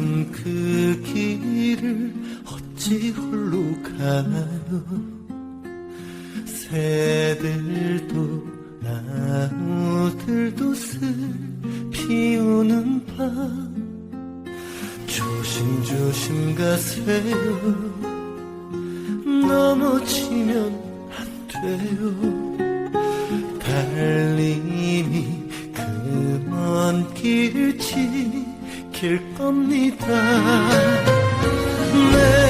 좁은 그 길을 어찌 홀로 가요? 새들도 나무들도 슬 피우는 밤. 조심조심 가세요. 넘어지면 안 돼요. 달님이 그먼길 지. 킬 겁니다. 내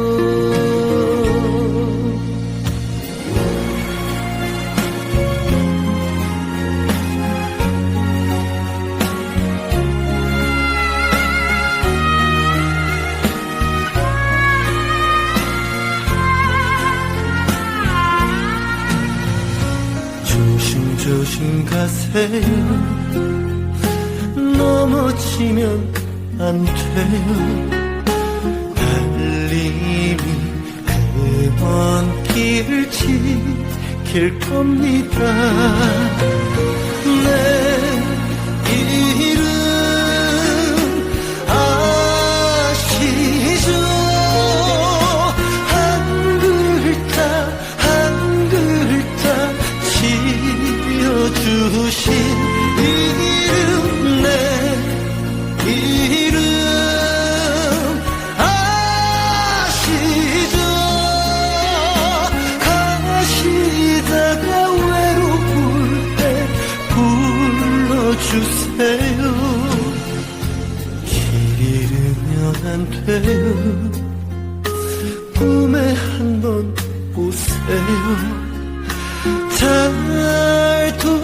조심조심 가세요. 넘어지면 안 돼요. 달님이 그먼 길을 지킬 겁니다 주신 이름 내 이름 아시죠? 가시다가 외로울 때 불러주세요. 길 잃으면 안 돼요. 꿈에 한번 오세요. 잘